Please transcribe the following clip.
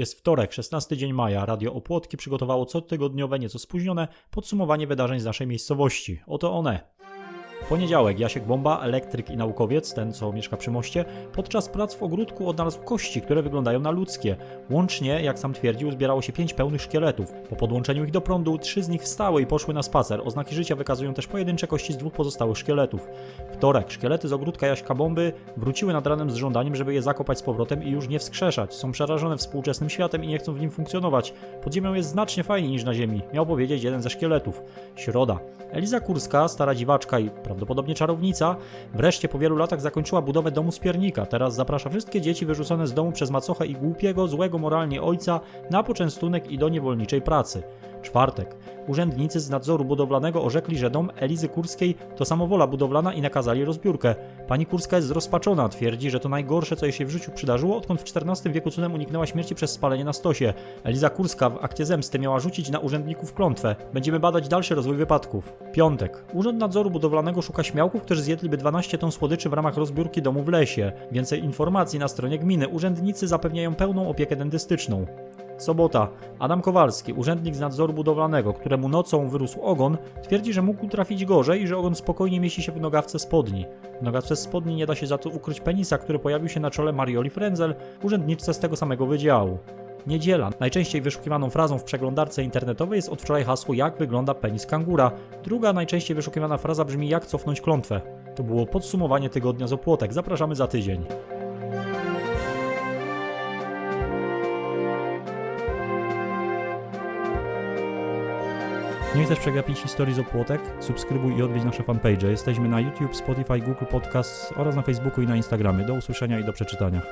Jest wtorek, 16 dzień maja. Radio Opłotki przygotowało cotygodniowe, nieco spóźnione podsumowanie wydarzeń z naszej miejscowości. Oto one. Poniedziałek Jasiek Bomba, elektryk i naukowiec, ten co mieszka przy moście, podczas prac w ogródku odnalazł kości, które wyglądają na ludzkie. Łącznie, jak sam twierdził, zbierało się pięć pełnych szkieletów. Po podłączeniu ich do prądu, trzy z nich wstały i poszły na spacer. Oznaki życia wykazują też pojedyncze kości z dwóch pozostałych szkieletów. Wtorek, szkielety z ogródka Jaśka Bomby wróciły nad ranem z żądaniem, żeby je zakopać z powrotem i już nie wskrzeszać. Są przerażone współczesnym światem i nie chcą w nim funkcjonować. Pod ziemią jest znacznie fajniej niż na ziemi, miał powiedzieć jeden ze szkieletów. Środa. Eliza Kurska, stara dziwaczka i prawdopodobnie czarownica, wreszcie po wielu latach zakończyła budowę domu z piernika. Teraz zaprasza wszystkie dzieci wyrzucone z domu przez macochę i głupiego, złego moralnie ojca na poczęstunek i do niewolniczej pracy. Czwartek. Urzędnicy z nadzoru budowlanego orzekli, że dom Elizy Kurskiej to samowola budowlana i nakazali rozbiórkę. Pani Kurska jest zrozpaczona, twierdzi, że to najgorsze, co jej się w życiu przydarzyło, odkąd w XIV wieku cudem uniknęła śmierci przez spalenie na stosie. Eliza Kurska w akcie zemsty miała rzucić na urzędników klątwę. Będziemy badać dalszy rozwój wypadków. Piątek. Urząd Nadzoru Budowlanego szuka śmiałków, którzy zjedliby 12 ton słodyczy w ramach rozbiórki domu w lesie. Więcej informacji na stronie gminy. Urzędnicy zapewniają pełną opiekę dentystyczną. Sobota. Adam Kowalski, urzędnik z nadzoru budowlanego, któremu nocą wyrósł ogon, twierdzi, że mógł trafić gorzej i że ogon spokojnie mieści się w nogawce spodni. W nogawce spodni nie da się za to ukryć penisa, który pojawił się na czole Marioli Frenzel, urzędniczce z tego samego wydziału. Niedziela. Najczęściej wyszukiwaną frazą w przeglądarce internetowej jest od wczoraj hasło jak wygląda penis kangura. Druga najczęściej wyszukiwana fraza brzmi jak cofnąć klątwę. To było podsumowanie tygodnia z opłotek. Zapraszamy za tydzień. Nie chcesz przegapić historii z opłotek? Subskrybuj i odwiedź nasze fanpage. Jesteśmy na YouTube, Spotify, Google Podcasts oraz na Facebooku i na Instagramie. Do usłyszenia i do przeczytania.